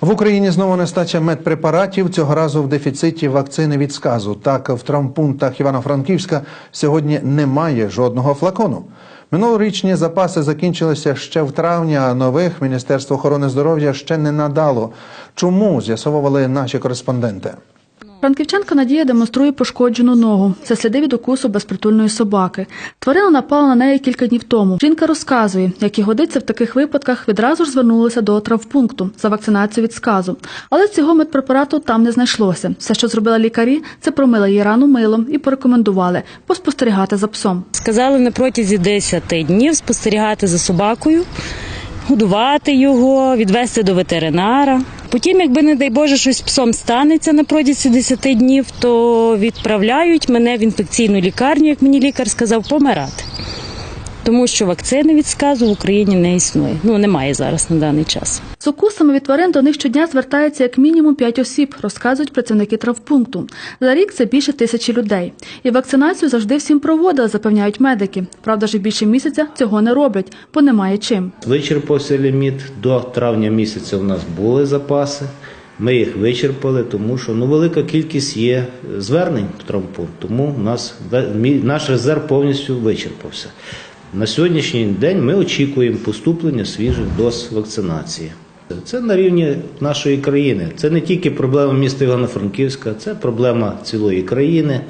В Україні знову нестача медпрепаратів. Цього разу в дефіциті вакцини від сказу. Так, в травмпунктах Івано-Франківська сьогодні немає жодного флакону. Минулорічні запаси закінчилися ще в травні, а нових Міністерство охорони здоров'я ще не надало. Чому з'ясовували наші кореспонденти? Франківчанка Надія демонструє пошкоджену ногу. Це сліди від укусу безпритульної собаки. Тварина напала на неї кілька днів тому. Жінка розказує, як і годиться в таких випадках, відразу ж звернулася до травпункту за вакцинацію від сказу. Але цього медпрепарату там не знайшлося. Все, що зробили лікарі, це промили її рану милом і порекомендували поспостерігати за псом. Сказали на протязі 10 днів спостерігати за собакою, годувати його, відвести до ветеринара. Потім, якби, не дай Боже, щось псом станеться на протязі 10 днів, то відправляють мене в інфекційну лікарню, як мені лікар сказав, помирати. Тому що вакцини від сказу в Україні не існує. Ну, немає зараз на даний час. З укусами від тварин до них щодня звертається як мінімум 5 осіб, розказують працівники травпункту. За рік це більше тисячі людей. І вакцинацію завжди всім проводили, запевняють медики. Правда, вже більше місяця цього не роблять, бо немає чим. Вичерпався ліміт. До травня місяця у нас були запаси. Ми їх вичерпали, тому що ну, велика кількість є звернень в травмпункт, тому у нас наш резерв повністю вичерпався. На сьогоднішній день ми очікуємо поступлення свіжих доз вакцинації. Це на рівні нашої країни. Це не тільки проблема міста Івано-Франківська, це проблема цілої країни.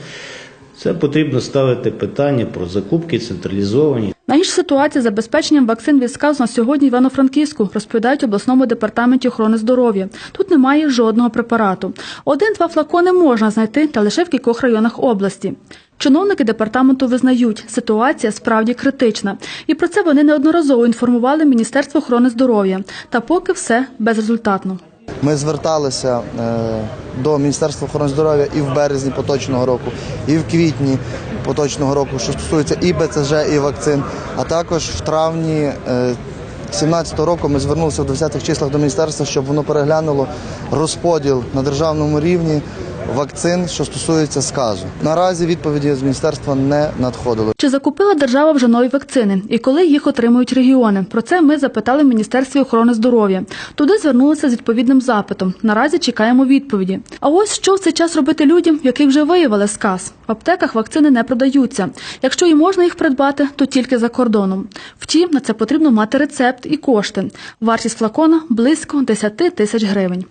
Це потрібно ставити питання про закупки централізовані. Найгірша ситуація з забезпеченням вакцин від сказу на сьогодні Івано-Франківську, розповідають обласному департаменті охорони здоров'я. Тут немає жодного препарату. Один-два флакони можна знайти, та лише в кількох районах області. Чиновники департаменту визнають, ситуація справді критична, і про це вони неодноразово інформували Міністерство охорони здоров'я. Та поки все безрезультатно. Ми зверталися е, до Міністерства охорони здоров'я і в березні поточного року, і в квітні поточного року, що стосується і БЦЖ, і вакцин. А також в травні 2017 року ми звернулися в 20-х числах до міністерства, щоб воно переглянуло розподіл на державному рівні вакцин, що стосується сказу. Наразі відповіді з міністерства не надходило. Чи закупила держава вже нові вакцини і коли їх отримують регіони? Про це ми запитали в Міністерстві охорони здоров'я. Туди звернулися з відповідним запитом. Наразі чекаємо відповіді. А ось що в цей час робити людям, яких вже виявили сказ? В аптеках вакцини не продаються. Якщо і можна їх придбати, то тільки за кордоном. Втім, на це потрібно мати рецепт і кошти. Вартість флакона близько 10 тисяч гривень.